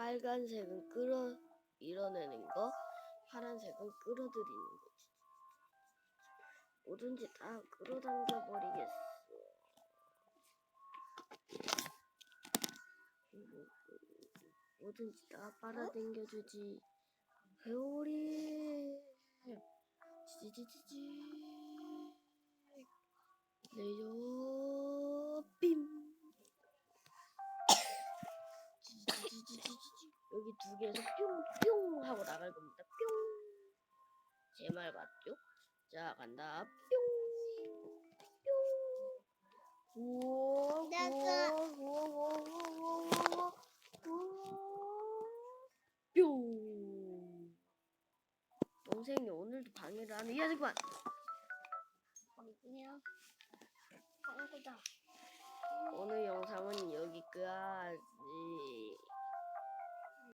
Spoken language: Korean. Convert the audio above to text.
빨간색은 끌어 밀어내는 거, 파란색은 끌어들이는 거지. 뭐든지 다 끌어당겨 버리겠어. 뭐든지 다 빨아당겨주지. 회오리. 지지지지지. 내려 여기 두 개에서 뿅뿅 하고 나갈 겁니다. 뿅. 제 말 맞죠? 자 간다. 뿅. 뿅. 우와. 내가- 우와 우와 우와 우와 우와 우와. 뿅. 동생이 오늘도 방해를 하는 이 아저씨만. 어디야? 광고다.